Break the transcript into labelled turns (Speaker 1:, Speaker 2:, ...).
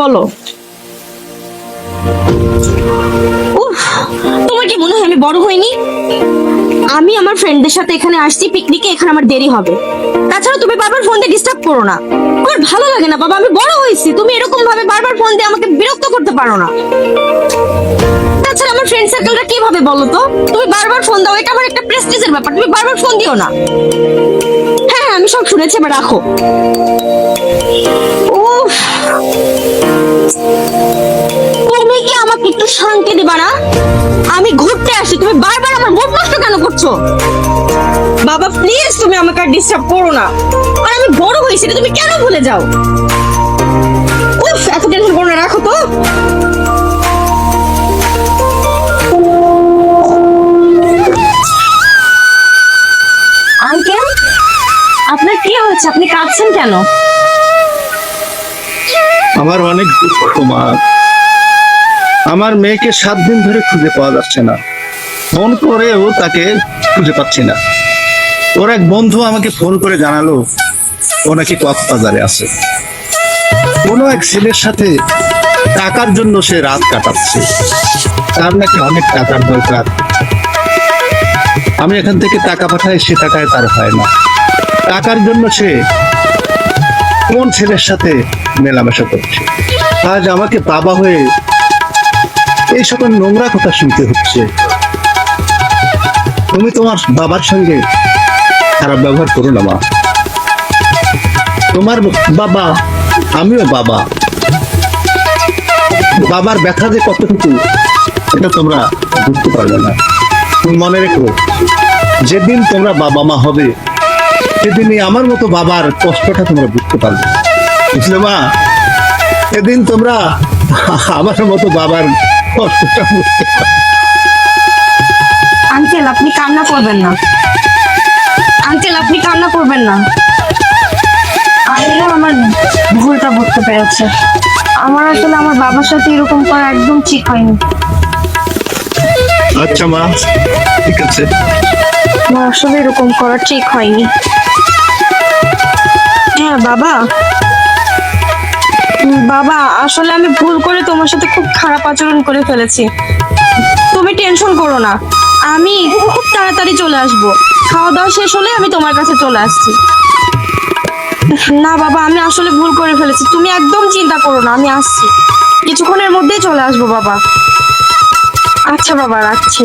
Speaker 1: বলো। উফ তোমার কি মনে হয় আমি বড় হইনি? আমি আমার ফ্রেন্ডদের সাথে এখানে আসছি পিকনিকে এখানে আমার দেরি হবে। তাছাড়া তুমি বারবার ফোন দিয়ে ডিস্টার্ব করো না। আমার ভালো লাগে না বাবা আমি বড় হয়েছি। তুমি এরকম ভাবে বারবার ফোন দিয়ে আমাকে বিরক্ত করতে পারো না। তাছাড়া আমার ফ্রেন্ড সার্কেলটা কীভাবে বলো তো? তুমি বারবার ফোন দাও এটা আমার একটা প্রেস্টিজের ব্যাপার। তুমি বারবার ফোন দিও না। হ্যাঁ হ্যাঁ আমি সব শুনেছি এবার রাখো। করছ? বাবা প্লিজ তুমি আমাকে আর ডিস্টার্ব করো না। আর, আমি বড় হয়েছি তুমি কেন ভুলে যাও? উফ, এত টেনশন করো না, রাখো তো। আঙ্কেল আপনার কি হয়েছে? আপনি কাঁদছেন কেন?
Speaker 2: আমার অনেক দুঃখ, মা। আমার মেয়েকে সাত দিন ধরে খুঁজে পাওয়া যাচ্ছে না। ফোন করেও তাকে খুঁজে পাচ্ছি না। ওর এক বন্ধু আমাকে ফোন করে জানালো, ও নাকি কক্সবাজারে আছে। কোনো এক ছেলের সাথে টাকার জন্য সে রাত কাটাচ্ছে। তার নাকি অনেক টাকার দরকার। আমি এখান থেকে টাকা পাঠাই, সে টাকায় তার হয় না। টাকার জন্য সে কোন ছেলের সাথে মেলামেশা করছে? আজ আমাকে বাবা হয়ে এই সকল নোংরা কথা শুনতে হচ্ছে। তুমি তোমার বাবার সঙ্গে খারাপ ব্যবহার করো না, মা। তোমার বাবা, আমিও বাবা। বাবার ব্যথা যে কতটুকু, এটা তোমরা বুঝতে পারবে না। তুমি মনে রেখো, যেদিন তোমরা বাবা মা হবে, সেদিনই আমার মতো বাবার কষ্টটা তোমরা বুঝতে পারবে। বুঝলে, মা? এদিন তোমরা আমার মতো বাবার কষ্টটা বুঝতে পারবে।
Speaker 1: আঙ্কেল আপনি কান্না করবেন না। আঙ্কেল আপনি কান্না করবেন না। আমিও আমার ভুলটা বুঝতে পেরেছে। আমার আসলে আমার বাবার সাথে এরকম করা একদম ঠিক হয়নি।
Speaker 2: আচ্ছা মা ঠিক আছে।
Speaker 1: আমার আসলে এরকম করা ঠিক হয়নি। হ্যাঁ বাবা। বাবা আসলে আমি ভুল করে তোমার সাথে খুব খারাপ আচরণ করে ফেলেছি। টেনশন করো না। আমি খুব তাড়াতাড়ি চলে আসব। খাওয়া দাওয়া শেষ হলে আমি তোমার কাছে চলে আসছি। না বাবা, আমি আসলে ভুল করে ফেলেছি। তুমি একদম চিন্তা করো না, আমি আসছি। কিছুক্ষণের মধ্যেই চলে আসব বাবা। আচ্ছা বাবা, রাখছি।